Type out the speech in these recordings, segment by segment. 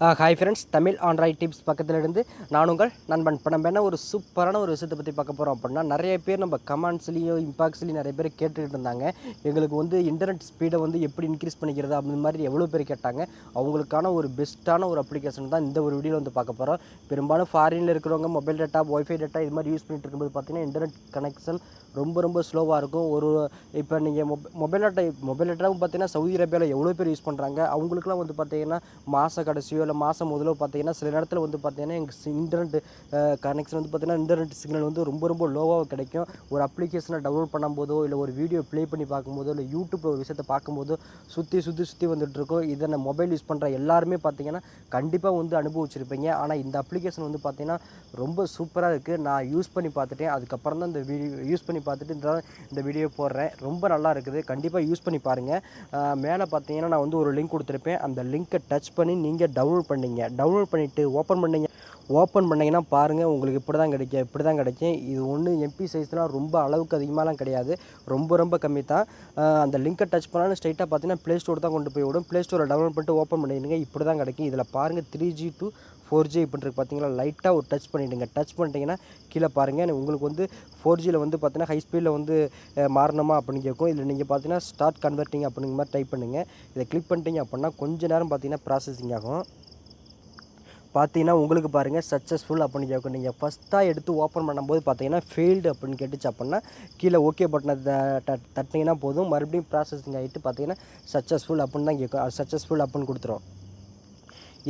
Hi friends Tamil android tips பக்கத்தில் இருந்து நான் உங்கள் நண்பன். இப்போ நம்ம என்ன ஒரு சூப்பரான ஒரு விஷயத்தை பற்றி பார்க்க போகிறோம் அப்படின்னா நிறைய பேர் நம்ம கமெண்ட்ஸ்லேயும் இம்பாக்ஸ்லேயும் நிறைய பேர் கேட்டுக்கிட்டு இருந்தாங்க. எங்களுக்கு வந்து இன்டர்நெட் ஸ்பீடை வந்து எப்படி இன்க்ரீஸ் பண்ணிக்கிறது அப்படின்னு மாதிரி எவ்வளோ பேர் கேட்டாங்க. அவங்களுக்கான ஒரு பெஸ்ட்டான ஒரு அப்ளிகேஷன் தான் இந்த ஒரு வீடியோவில் வந்து பார்க்க போகிறோம் பெரும்பாலும் ஃபாரினில் இருக்கிறவங்க மொபைல் டேட்டா ஒய்ஃபை டேட்டா இது மாதிரி யூஸ் பண்ணிட்டு இருக்கும்போது பார்த்தீங்கன்னா இன்டர்நெட் கனெக்ஷன் ரொம்ப ரொம்ப ஸ்லோவாக இருக்கும். ஒரு இப்போ நீங்கள் மொப மொபைல் டேட்டா மொபைல் டேட்டாவும் பார்த்தீங்கன்னா சவுதி அரேபியாவில் எவ்வளோ பேர் யூஸ் பண்ணுறாங்க அவங்களுக்குலாம் வந்து பார்த்தீங்கன்னா மாத கடைசியோ இல்லை மாதம் முதலோ பார்த்தீங்கன்னா சில நேரத்தில் வந்து பார்த்தீங்கன்னா எங்கள் இன்டர்நெட் கனெக்ஷன் வந்து பார்த்தீங்கன்னா இன்டர்நெட் சிக்னல் வந்து ரொம்ப ரொம்ப லோவாக கிடைக்கும். ஒரு அப்ளிகேஷனை டவுன்லோட் பண்ணும்போதோ இல்லை ஒரு வீடியோ ப்ளே பண்ணி பார்க்கும்போதோ இல்லை யூடியூப்பில் ஒரு விஷயத்தை பார்க்கும்போதோ சுற்றி சுற்றி சுற்றி வந்துட்டுருக்கோம் இதை நான் மொபைல் யூஸ் பண்ணுற எல்லாருமே பார்த்தீங்கன்னா கண்டிப்பாக வந்து அனுபவிச்சிருப்பீங்க. ஆனால் இந்த அப்ளிகேஷன் வந்து பார்த்தீங்கன்னா ரொம்ப சூப்பராக இருக்குது நான் யூஸ் பண்ணி பார்த்துட்டேன். அதுக்கப்புறம் தான் இந்த வீடியோ யூஸ் பண்ணி பார்த்துட்டு இந்த இந்த வீடியோ போடுறேன். ரொம்ப நல்லா இருக்குது. கண்டிப்பாக யூஸ் பண்ணி பாருங்கள் மேலே பார்த்தீங்கன்னா நான் வந்து ஒரு லிங்க் கொடுத்துருப்பேன். அந்த லிங்க்கை டச் பண்ணி நீங்கள் டவுன்லோட் பண்ணீங்க. டவுன்லோட் பண்ணிவிட்டு ஓப்பன் பண்ணீங்க ஓப்பன் பண்ணிங்கன்னா பாருங்கள் உங்களுக்கு இப்படி தான் கிடைக்கும் இப்படி தான் கிடைக்கும் இது ஒன்று எம்பி சைஸ்லாம் ரொம்ப அளவுக்கு அதிகமாகலாம் கிடையாது. ரொம்ப ரொம்ப கம்மி தான் அந்த லிங்க்கை டச் பண்ணாலும் ஸ்ட்ரைட்டாக பார்த்தீங்கன்னா ப்ளே ஸ்டோர் தான் கொண்டு போய் விடும். ப்ளே ஸ்டோரில் டவுன்லோட் பண்ணிட்டு ஓப்பன் பண்ணிடுங்க இப்படி தான் கிடைக்கும். இதில் பாருங்கள் three G to four G இப்படிருக்கு பார்த்தீங்களா? லைட்டாக ஒரு டச் பண்ணிவிடுங்க டச் பண்ணிட்டீங்கன்னா கீழே பாருங்கள் உங்களுக்கு வந்து ஃபோர் ஜியில் வந்து பார்த்தீங்கன்னா ஹை ஸ்பீடில் வந்து மாறணுமா அப்படின்னு கேட்கும். இதில் நீங்கள் பார்த்தீங்கன்னா ஸ்டார்ட் கன்வெர்ட்டிங் அப்படிங்கிற மாதிரி டைப் பண்ணுங்கள் இதை கிளிக் பண்ணிட்டீங்க அப்படின்னா கொஞ்ச நேரம் பார்த்தீங்கன்னா ப்ராசஸிங் ஆகும். பார்த்தீங்கன்னா உங்களுக்கு பாருங்கள் சக்ஸஸ்ஃபுல் அப்படின்னு கேட்கும். நீங்கள் ஃபஸ்ட்டாக எடுத்து ஓப்பன் பண்ணும்போது பார்த்தீங்கன்னா ஃபெயில்டு அப்படின்னு கேட்டுச்சு அப்படின்னா கீழே ஓகே பட்டனை தட்டினீங்கன்னா போதும். மறுபடியும் ப்ராசஸிங் ஆகிட்டு பார்த்தீங்கன்னா சக்ஸஸ்ஃபுல் அப்படின்னு தான் கேட்கும். சக்ஸஸ்ஃபுல் அப்படின்னு கொடுத்துரும்.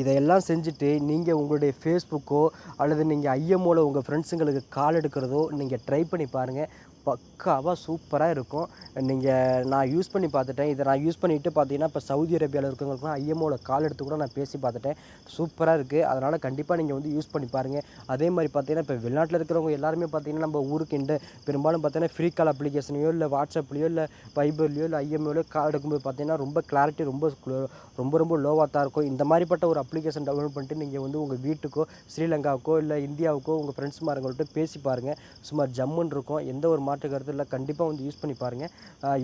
இதையெல்லாம் செஞ்சுட்டு நீங்கள் உங்களுடைய ஃபேஸ்புக்கோ அல்லது நீங்கள் ஐஎம்ஓவில் உங்கள் ஃப்ரெண்ட்ஸுங்களுக்கு கால் எடுக்கிறதோ நீங்கள் ட்ரை பண்ணி பாருங்கள் பக்காவாக சூப்பராக இருக்கும். நீங்கள் நான் யூஸ் பண்ணி பார்த்துட்டேன். இதை நான் யூஸ் பண்ணிவிட்டு பார்த்தீங்கன்னா இப்போ சவுதி அரேபியாவில் இருக்கிறவங்களுக்குலாம் ஐஎம்ஓவில் கால் எடுத்து கூட நான் பேசி பார்த்துட்டேன். சூப்பராக இருக்குது அதனால் கண்டிப்பாக நீங்கள் வந்து யூஸ் பண்ணி பாருங்கள் அதே மாதிரி பார்த்தீங்கன்னா இப்போ வெளிநாட்டில் இருக்கிறவங்க எல்லாருமே பார்த்தீங்கன்னா நம்ம ஊருக்கு இந்த பெரும்பாலும் பார்த்தீங்கன்னா ஃப்ரீ கால் அப்ளிகேஷனையோ இல்லை வாட்ஸ்அப்லேயோ இல்லை வைபர்லையோ இல்லை ஐஎம்ஓலையோ கால் எடுக்கும்போது பார்த்தீங்கன்னா ரொம்ப கிளாரிட்டி ரொம்ப ரொம்ப ரொம்ப லோவாக தான் இருக்கும். இந்த மாதிரிப்பட்ட ஒரு அப்ளிகேஷன் டவுன்லோட் பண்ணிட்டு நீங்கள் வந்து உங்கள் வீட்டுக்கோ ஸ்ரீலங்காவுக்கோ இல்லை இந்தியாவுக்கோ உங்கள் ஃப்ரெண்ட்ஸ் மாருங்கள்ட்ட பேசி பாருங்கள் சும்மா ஜம்முன்னு இருக்கும். எந்த ஒரு மாற்று கருத்து இல்லை கண்டிப்பாக வந்து யூஸ் பண்ணி பாருங்கள்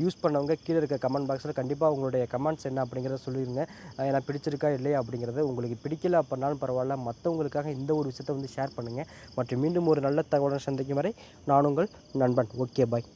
யூஸ் பண்ணவங்க கீழே இருக்க கமெண்ட் பாக்ஸில் கண்டிப்பாக உங்களுடைய கமெண்ட்ஸ் என்ன அப்படிங்கிறத சொல்லிடுங்க ஏன்னா பிடிச்சிருக்கா இல்லையா அப்படிங்கிறது உங்களுக்கு பிடிக்கல அப்படின்னாலும் பரவாயில்ல. மற்றவங்களுக்காக இந்த ஒரு விஷயத்தை வந்து ஷேர் பண்ணுங்கள் மற்றும் மீண்டும் ஒரு நல்ல தகவலை சந்திக்கும் வரை நான் உங்கள் நண்பன். Okay bye